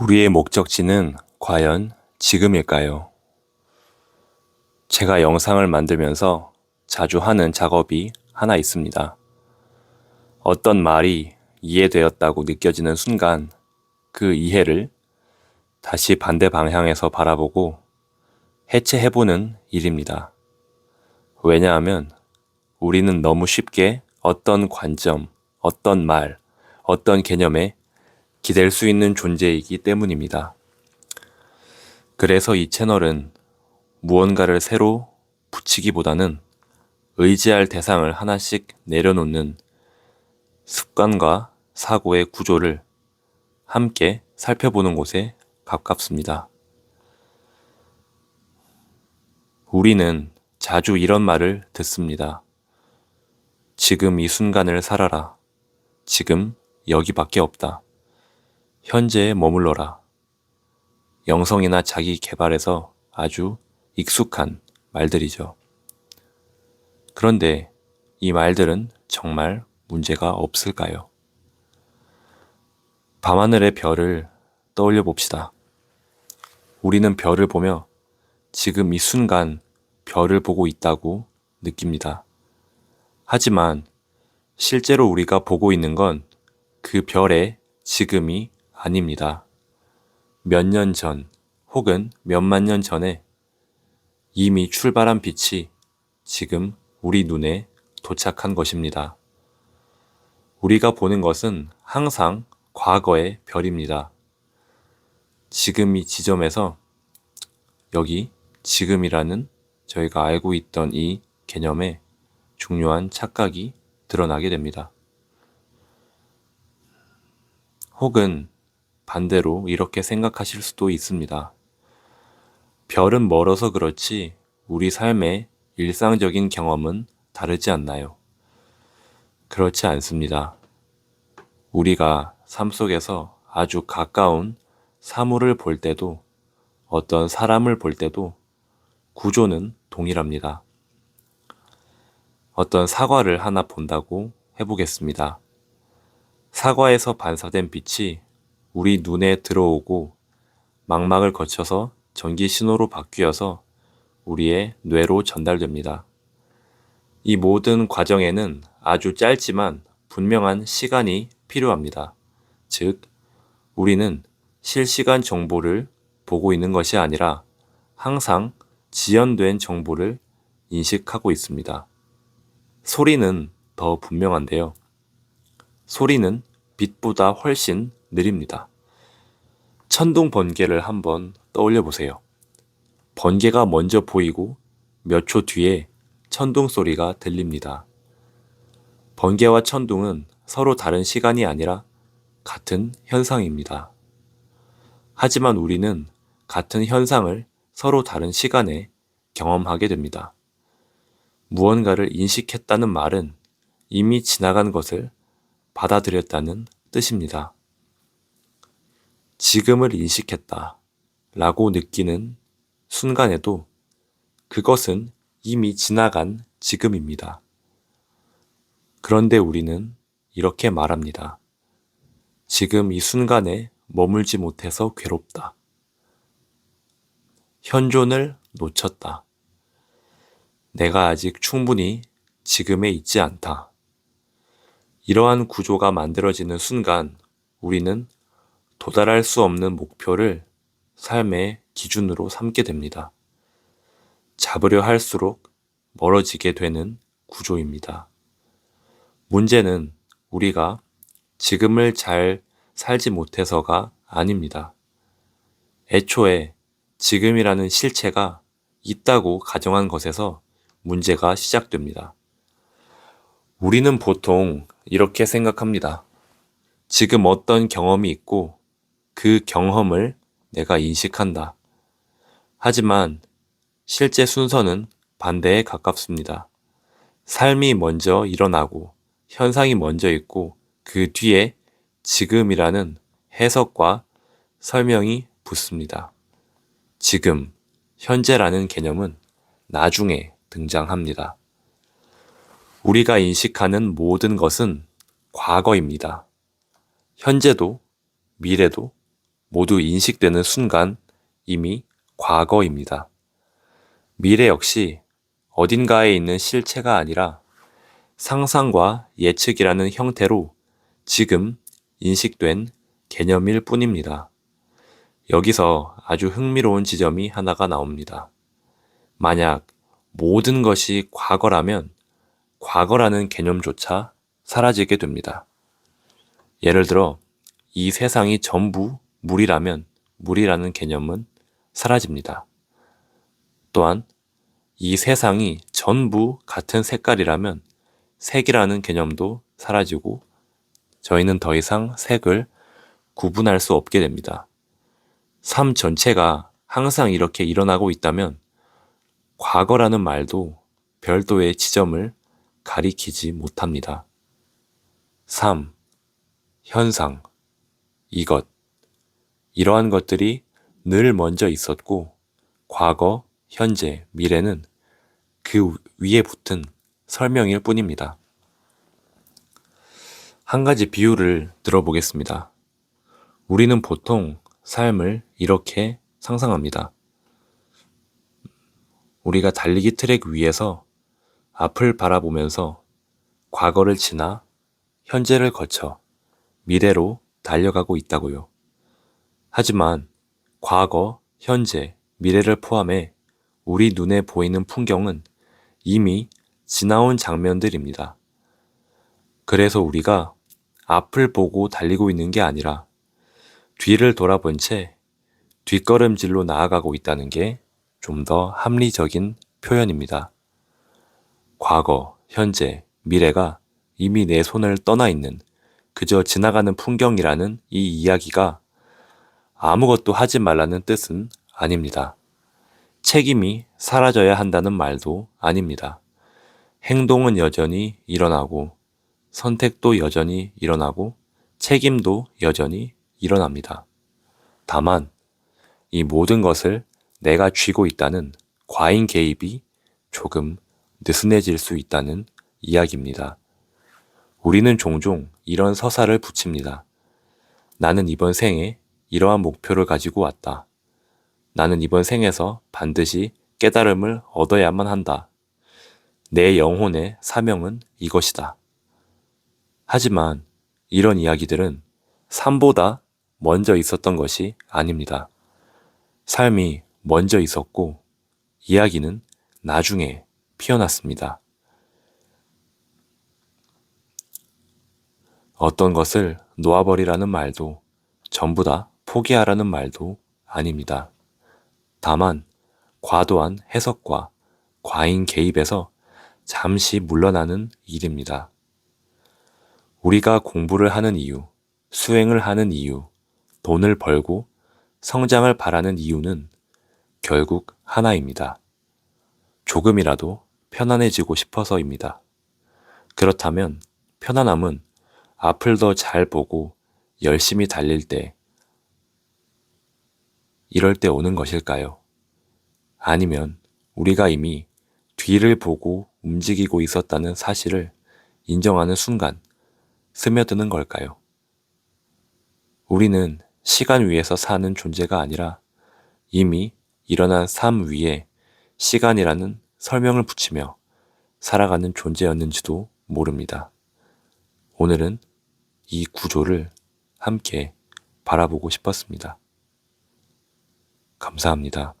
우리의 목적지는 과연 지금일까요? 제가 영상을 만들면서 자주 하는 작업이 하나 있습니다. 어떤 말이 이해되었다고 느껴지는 순간 그 이해를 다시 반대 방향에서 바라보고 해체해보는 일입니다. 왜냐하면 우리는 너무 쉽게 어떤 관점, 어떤 말, 어떤 개념에 기댈 수 있는 존재이기 때문입니다. 그래서 이 채널은 무언가를 새로 붙이기보다는 의지할 대상을 하나씩 내려놓는 습관과 사고의 구조를 함께 살펴보는 곳에 가깝습니다. 우리는 자주 이런 말을 듣습니다. 지금 이 순간을 살아라. 지금 여기밖에 없다. 현재에 머물러라. 영성이나 자기 개발에서 아주 익숙한 말들이죠. 그런데 이 말들은 정말 문제가 없을까요? 밤하늘의 별을 떠올려 봅시다. 우리는 별을 보며 지금 이 순간 별을 보고 있다고 느낍니다. 하지만 실제로 우리가 보고 있는 건 그 별의 지금이 아닙니다. 몇 년 전 혹은 몇만 년 전에 이미 출발한 빛이 지금 우리 눈에 도착한 것입니다. 우리가 보는 것은 항상 과거의 별입니다. 지금 이 지점에서 여기 지금이라는 저희가 알고 있던 이 개념에 중요한 착각이 드러나게 됩니다. 혹은 반대로 이렇게 생각하실 수도 있습니다. 별은 멀어서 그렇지 우리 삶의 일상적인 경험은 다르지 않나요? 그렇지 않습니다. 우리가 삶 속에서 아주 가까운 사물을 볼 때도 어떤 사람을 볼 때도 구조는 동일합니다. 어떤 사과를 하나 본다고 해보겠습니다. 사과에서 반사된 빛이 우리 눈에 들어오고 망막을 거쳐서 전기 신호로 바뀌어서 우리의 뇌로 전달됩니다. 이 모든 과정에는 아주 짧지만 분명한 시간이 필요합니다. 즉, 우리는 실시간 정보를 보고 있는 것이 아니라 항상 지연된 정보를 인식하고 있습니다. 소리는 더 분명한데요. 소리는 빛보다 훨씬 느립니다. 천둥 번개를 한번 떠올려 보세요. 번개가 먼저 보이고 몇 초 뒤에 천둥 소리가 들립니다. 번개와 천둥은 서로 다른 시간이 아니라 같은 현상입니다. 하지만 우리는 같은 현상을 서로 다른 시간에 경험하게 됩니다. 무언가를 인식했다는 말은 이미 지나간 것을 받아들였다는 뜻입니다. 지금을 인식했다 라고 느끼는 순간에도 그것은 이미 지나간 지금입니다. 그런데 우리는 이렇게 말합니다. 지금 이 순간에 머물지 못해서 괴롭다. 현존을 놓쳤다. 내가 아직 충분히 지금에 있지 않다. 이러한 구조가 만들어지는 순간 우리는 도달할 수 없는 목표를 삶의 기준으로 삼게 됩니다. 잡으려 할수록 멀어지게 되는 구조입니다. 문제는 우리가 지금을 잘 살지 못해서가 아닙니다. 애초에 지금이라는 실체가 있다고 가정한 것에서 문제가 시작됩니다. 우리는 보통 이렇게 생각합니다. 지금 어떤 경험이 있고 그 경험을 내가 인식한다. 하지만 실제 순서는 반대에 가깝습니다. 삶이 먼저 일어나고 현상이 먼저 있고 그 뒤에 지금이라는 해석과 설명이 붙습니다. 지금, 현재라는 개념은 나중에 등장합니다. 우리가 인식하는 모든 것은 과거입니다. 현재도, 미래도, 모두 인식되는 순간 이미 과거입니다. 미래 역시 어딘가에 있는 실체가 아니라 상상과 예측이라는 형태로 지금 인식된 개념일 뿐입니다. 여기서 아주 흥미로운 지점이 하나가 나옵니다. 만약 모든 것이 과거라면 과거라는 개념조차 사라지게 됩니다. 예를 들어 이 세상이 전부 물이라면 물이라는 개념은 사라집니다. 또한 이 세상이 전부 같은 색깔이라면 색이라는 개념도 사라지고 저희는 더 이상 색을 구분할 수 없게 됩니다. 삶 전체가 항상 이렇게 일어나고 있다면 과거라는 말도 별도의 지점을 가리키지 못합니다. 3. 현상. 이것. 이러한 것들이 늘 먼저 있었고, 과거, 현재, 미래는 그 위에 붙은 설명일 뿐입니다. 한 가지 비유를 들어보겠습니다. 우리는 보통 삶을 이렇게 상상합니다. 우리가 달리기 트랙 위에서 앞을 바라보면서 과거를 지나 현재를 거쳐 미래로 달려가고 있다고요. 하지만 과거, 현재, 미래를 포함해 우리 눈에 보이는 풍경은 이미 지나온 장면들입니다. 그래서 우리가 앞을 보고 달리고 있는 게 아니라 뒤를 돌아본 채 뒷걸음질로 나아가고 있다는 게 좀 더 합리적인 표현입니다. 과거, 현재, 미래가 이미 내 손을 떠나 있는 그저 지나가는 풍경이라는 이 이야기가 아무것도 하지 말라는 뜻은 아닙니다. 책임이 사라져야 한다는 말도 아닙니다. 행동은 여전히 일어나고 선택도 여전히 일어나고 책임도 여전히 일어납니다. 다만 이 모든 것을 내가 쥐고 있다는 과잉 개입이 조금 느슨해질 수 있다는 이야기입니다. 우리는 종종 이런 서사를 붙입니다. 나는 이번 생에 이러한 목표를 가지고 왔다. 나는 이번 생에서 반드시 깨달음을 얻어야만 한다. 내 영혼의 사명은 이것이다. 하지만 이런 이야기들은 삶보다 먼저 있었던 것이 아닙니다. 삶이 먼저 있었고 이야기는 나중에 피어났습니다. 어떤 것을 놓아버리라는 말도 전부 다 포기하라는 말도 아닙니다. 다만 과도한 해석과 과잉 개입에서 잠시 물러나는 일입니다. 우리가 공부를 하는 이유, 수행을 하는 이유, 돈을 벌고 성장을 바라는 이유는 결국 하나입니다. 조금이라도 편안해지고 싶어서입니다. 그렇다면 편안함은 앞을 더 잘 보고 열심히 달릴 때, 이럴 때 오는 것일까요? 아니면 우리가 이미 뒤를 보고 움직이고 있었다는 사실을 인정하는 순간 스며드는 걸까요? 우리는 시간 위에서 사는 존재가 아니라 이미 일어난 삶 위에 시간이라는 설명을 붙이며 살아가는 존재였는지도 모릅니다. 오늘은 이 구조를 함께 바라보고 싶었습니다. 감사합니다.